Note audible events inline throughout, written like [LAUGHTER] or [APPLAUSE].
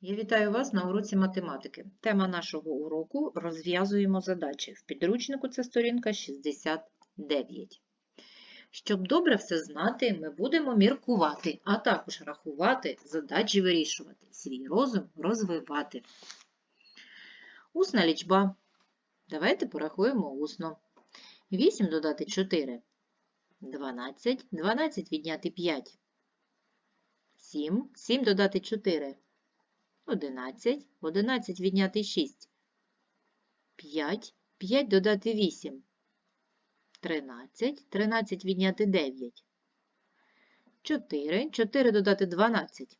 Я вітаю вас на уроці математики. Тема нашого уроку розв'язуємо задачі. В підручнику це сторінка 69. Щоб добре все знати, ми будемо міркувати, а також рахувати, задачі вирішувати, свій розум розвивати. Усна лічба. Давайте порахуємо усно. 8 додати 4 – 12. 12 відняти 5 – 7. 7 додати 4 – 11, 11 відняти 6, 5, 5 додати 8, 13, 13 відняти 9, 4, 4 додати 12,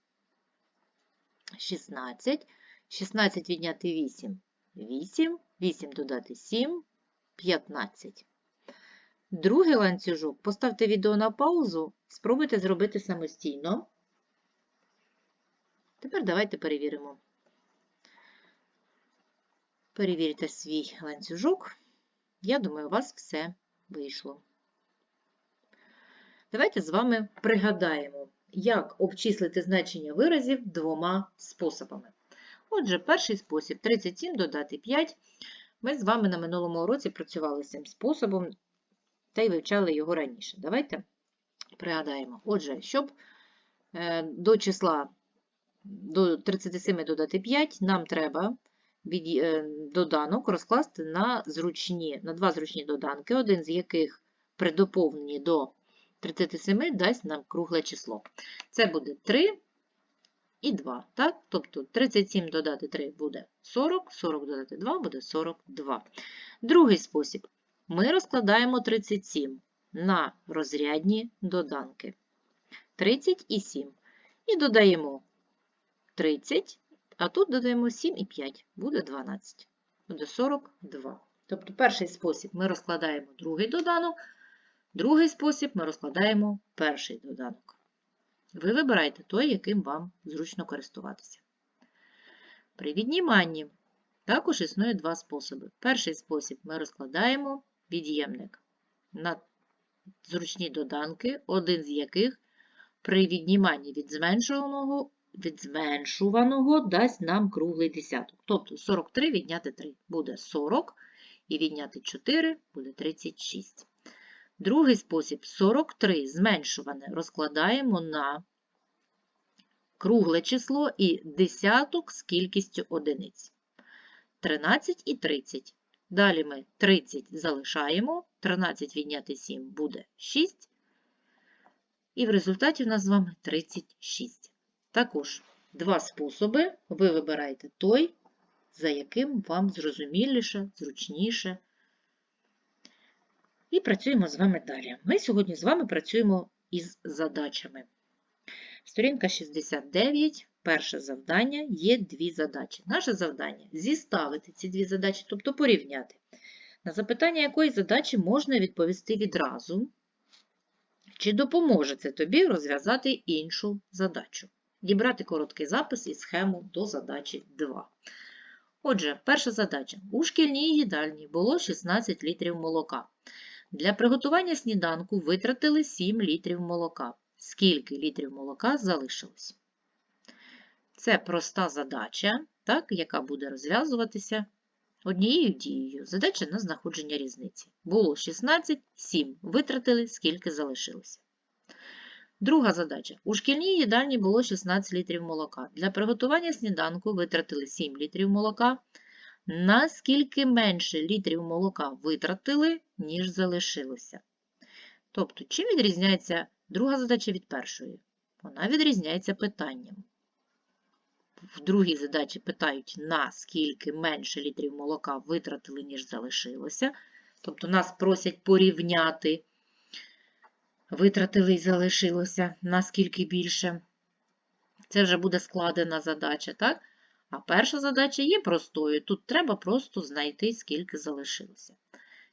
16, 16 відняти 8, 8, 8 додати 7, 15. Другий ланцюжок. Поставте відео на паузу, спробуйте зробити самостійно. Тепер давайте перевіримо. Перевірте свій ланцюжок. Я думаю, у вас все вийшло. Давайте з вами пригадаємо, як обчислити значення виразів двома способами. Отже, перший спосіб 37 додати 5. Ми з вами на минулому уроці працювали з цим способом та й вивчали його раніше. Давайте пригадаємо. Отже, щоб е, до числа до 37 додати 5, нам треба від, е, доданок розкласти на, зручні, на два зручні доданки, один з яких при доповненні до 37 дасть нам кругле число. Це буде 3 і 2. Так? Тобто 37 додати 3 буде 40, 40 додати 2 буде 42. Другий спосіб. Ми розкладаємо 37 на розрядні доданки. 30 і 7. І додаємо 30, а тут додаємо 7 і 5, буде 12, буде 42. Тобто перший спосіб ми розкладаємо другий доданок, другий спосіб ми розкладаємо перший доданок. Ви вибираєте той, яким вам зручно користуватися. При відніманні також існує два способи. Перший спосіб ми розкладаємо від'ємник на зручні доданки, один з яких при відніманні від зменшуваного від зменшуваного дасть нам круглий десяток. Тобто 43 відняти 3 буде 40, і відняти 4 буде 36. Другий спосіб 43 зменшуване розкладаємо на кругле число і десяток з кількістю одиниць. 13 і 30. Далі ми 30 залишаємо, 13 відняти 7 буде 6. І в результаті в нас з вами 36. Також два способи. Ви вибираєте той, за яким вам зрозуміліше, зручніше. І працюємо з вами далі. Ми сьогодні з вами працюємо із задачами. Сторінка 69, перше завдання є дві задачі. Наше завдання зіставити ці дві задачі, тобто порівняти. На запитання якої задачі можна відповісти відразу, чи допоможе це тобі розв'язати іншу задачу. Дібрати короткий запис і схему до задачі 2. Отже, перша задача. У шкільній їдальні було 16 літрів молока. Для приготування сніданку витратили 7 літрів молока. Скільки літрів молока залишилось? Це проста задача, так, яка буде розв'язуватися однією дією. Задача на знаходження різниці. Було 16, 7 витратили, скільки залишилося. Друга задача. У шкільній їдальні було 16 літрів молока. Для приготування сніданку витратили 7 літрів молока. Наскільки менше літрів молока витратили, ніж залишилося. Тобто, чим відрізняється друга задача від першої? Вона відрізняється питанням. В другій задачі питають, наскільки менше літрів молока витратили, ніж залишилося. Тобто нас просять порівняти витратили і залишилося наскільки більше. Це вже буде складена задача, так? А перша задача є простою. Тут треба просто знайти, скільки залишилося.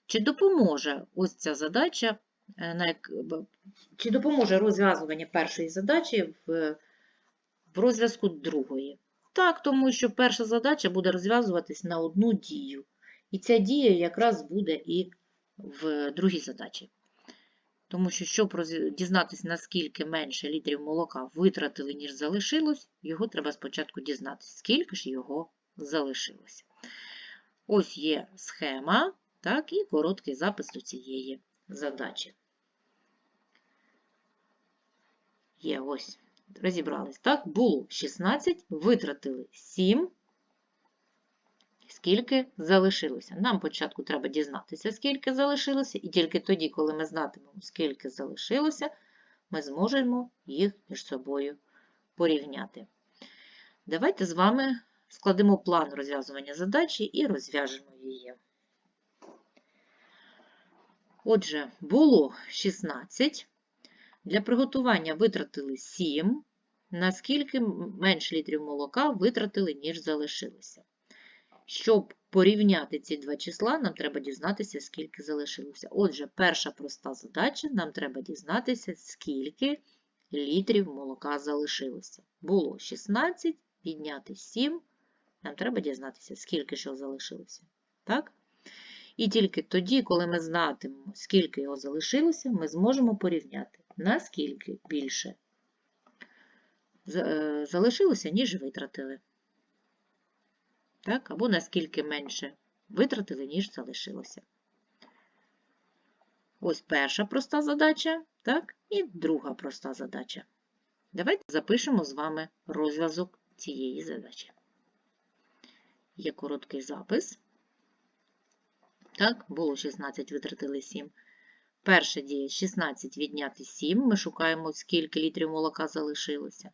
Чи допоможе ось ця задача, е, чи допоможе розв'язування першої задачі в, в розв'язку другої? Так, тому що перша задача буде розв'язуватись на одну дію. І ця дія якраз буде і в другій задачі. Тому що, щоб дізнатися, наскільки менше літрів молока витратили, ніж залишилось, його треба спочатку дізнатися, скільки ж його залишилося. Ось є схема, так, і короткий запис до цієї задачі. Є ось, розібрались. Так, було 16, витратили 7. Скільки залишилося? Нам спочатку треба дізнатися, скільки залишилося, і тільки тоді, коли ми знатимемо, скільки залишилося, ми зможемо їх між собою порівняти. Давайте з вами складемо план розв'язування задачі і розв'яжемо її. Отже, було 16. Для приготування витратили 7. Наскільки менше літрів молока витратили, ніж залишилося. Щоб порівняти ці два числа, нам треба дізнатися, скільки залишилося. Отже, перша проста задача, нам треба дізнатися, скільки літрів молока залишилося. Було 16, відняти 7, нам треба дізнатися, скільки ж залишилося. Так? І тільки тоді, коли ми знатимемо, скільки його залишилося, ми зможемо порівняти, наскільки більше е, залишилося, ніж витратили. Так? Або наскільки менше витратили, ніж залишилося. Ось перша проста задача, так? і друга проста задача. Давайте запишемо з вами розв'язок цієї задачі. Є короткий запис. Так, було 16, витратили 7. Перша дія 16 відняти 7. Ми шукаємо, скільки літрів молока залишилося.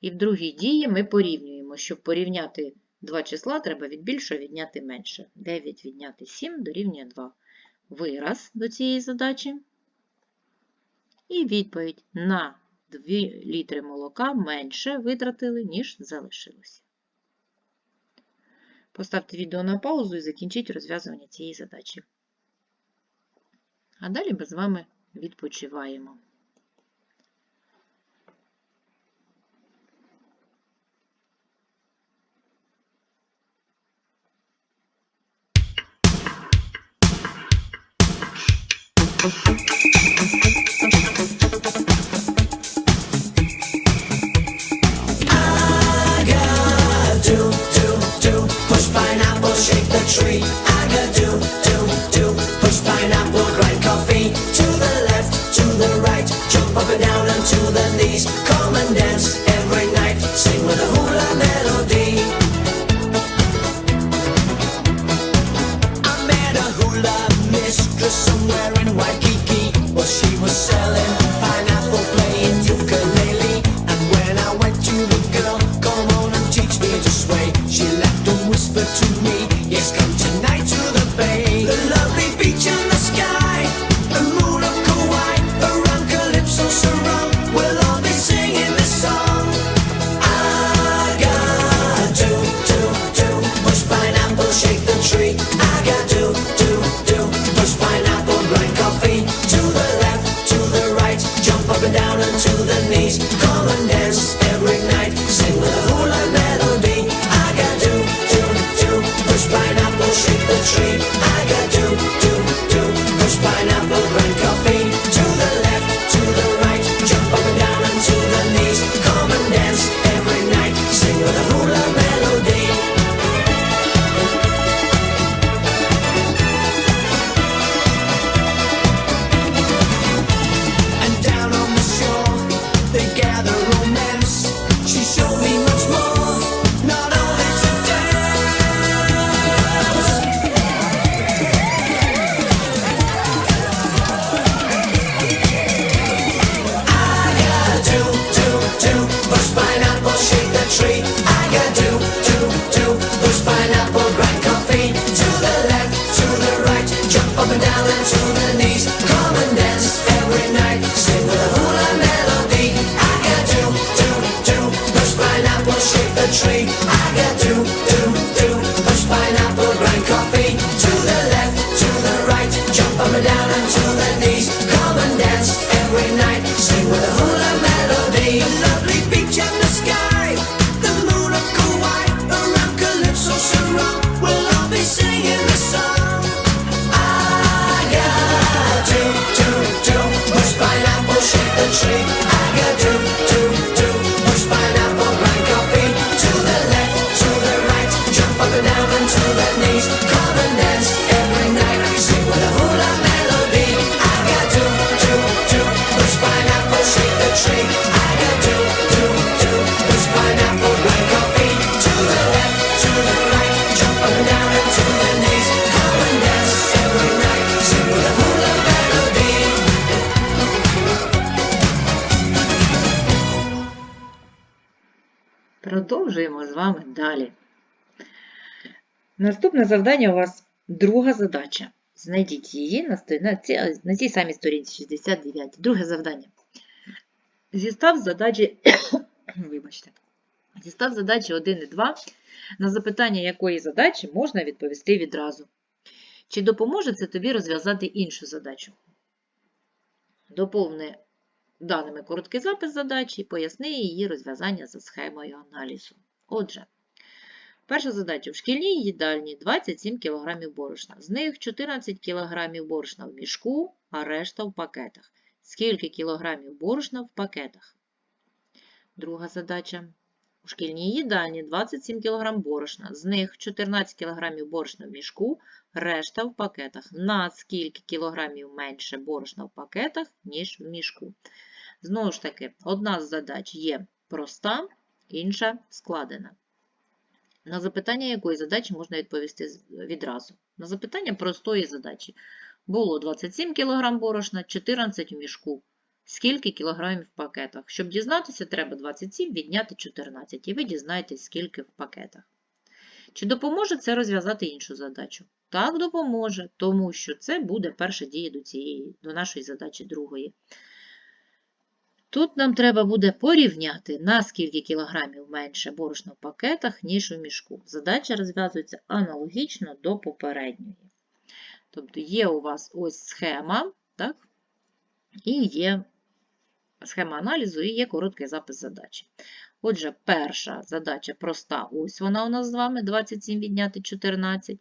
І в другій дії ми порівнюємо. Щоб порівняти два числа, треба від більшого відняти менше. 9 відняти 7 дорівнює 2. Вираз до цієї задачі. І відповідь на 2 літри молока менше витратили, ніж залишилося. Поставте відео на паузу і закінчіть розв'язування цієї задачі. А далі ми з вами відпочиваємо. Далі. Наступне завдання у вас друга задача. Знайдіть її на, цій самій сторінці 69. Друге завдання. Зістав задачі, [COUGHS] вибачте, зістав задачі 1 і 2. На запитання якої задачі можна відповісти відразу. Чи допоможе це тобі розв'язати іншу задачу? Доповни даними короткий запис задачі, поясни її розв'язання за схемою аналізу. Отже, перша задача. В шкільній їдальні 27 кг борошна. З них 14 кг борошна в мішку, а решта в пакетах. Скільки кілограмів борошна в пакетах? Друга задача. У шкільній їдальні 27 кг борошна. З них 14 кг борошна в мішку, решта в пакетах. На скільки кілограмів менше борошна в пакетах, ніж в мішку? Знову ж таки, одна з задач є проста, інша складена. На запитання якої задачі можна відповісти відразу? На запитання простої задачі. Було 27 кг борошна, 14 у мішку. Скільки кілограмів в пакетах? Щоб дізнатися, треба 27 відняти 14, і ви дізнаєтесь, скільки в пакетах. Чи допоможе це розв'язати іншу задачу? Так, допоможе, тому що це буде перша дія до, цієї, до нашої задачі другої. Тут нам треба буде порівняти, на скільки кілограмів менше борошна в пакетах, ніж у мішку. Задача розв'язується аналогічно до попередньої. Тобто є у вас ось схема, так? і є схема аналізу, і є короткий запис задачі. Отже, перша задача проста, ось вона у нас з вами 27 відняти 14.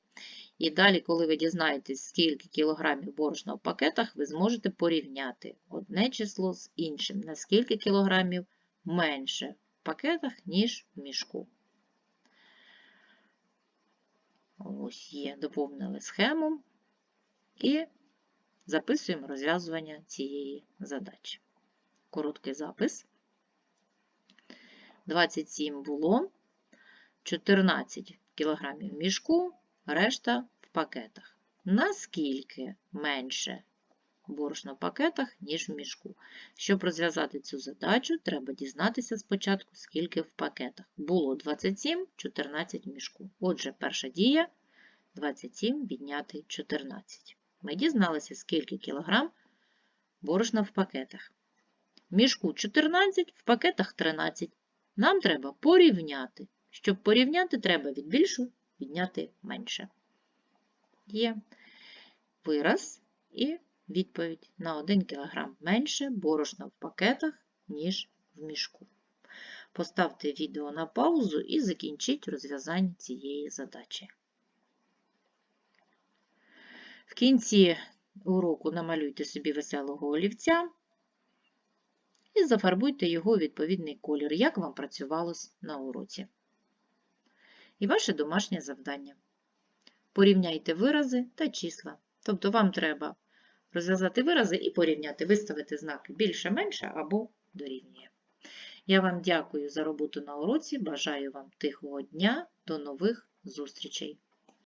І далі, коли ви дізнаєтесь, скільки кілограмів борошна в пакетах, ви зможете порівняти одне число з іншим, на скільки кілограмів менше в пакетах, ніж в мішку. Ось є, доповнили схему і записуємо розв'язування цієї задачі. Короткий запис. 27 було, 14 кілограмів в мішку, решта в пакетах. Наскільки менше борошна в пакетах, ніж в мішку? Щоб розв'язати цю задачу, треба дізнатися спочатку, скільки в пакетах. Було 27, 14 в мішку. Отже, перша дія 27 відняти 14. Ми дізналися, скільки кілограм борошна в пакетах. В мішку 14, в пакетах 13. Нам треба порівняти. Щоб порівняти, треба від більшого відняти менше. Є вираз і відповідь на 1 кг менше борошна в пакетах, ніж в мішку. Поставте відео на паузу і закінчіть розв'язання цієї задачі. В кінці уроку намалюйте собі веселого олівця і зафарбуйте його у відповідний колір, як вам працювалось на уроці. І ваше домашнє завдання. Порівняйте вирази та числа. Тобто вам треба розв'язати вирази і порівняти, виставити знаки більше-менше або дорівнює. Я вам дякую за роботу на уроці, бажаю вам тихого дня, до нових зустрічей!